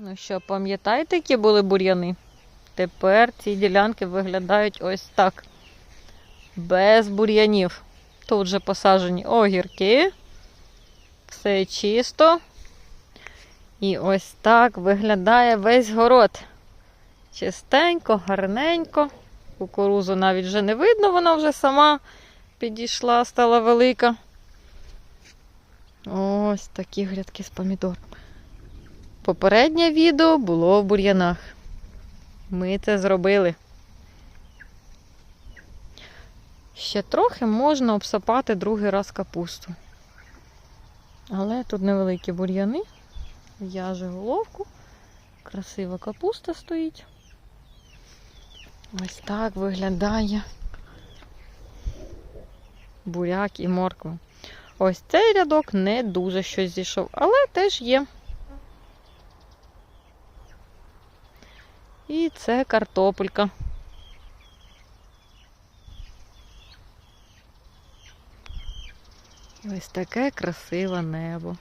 Ну що, пам'ятаєте, які були бур'яни? Тепер ці ділянки виглядають ось так. Без бур'янів. Тут же посаджені огірки. Все чисто. І ось так виглядає весь город. Чистенько, гарненько. Кукурузу навіть вже не видно, вона вже сама підійшла, стала велика. Ось такі грядки з помідорами. Попереднє відео було в бур'янах. Ми це зробили. Ще трохи можна обсапати другий раз капусту. Але тут невеликі бур'яни. В'яже головку. Красива капуста стоїть. Ось так виглядає буряк і морква. Ось цей рядок не дуже щось зійшов, але теж є. І це картопелька. Ось таке красиве небо.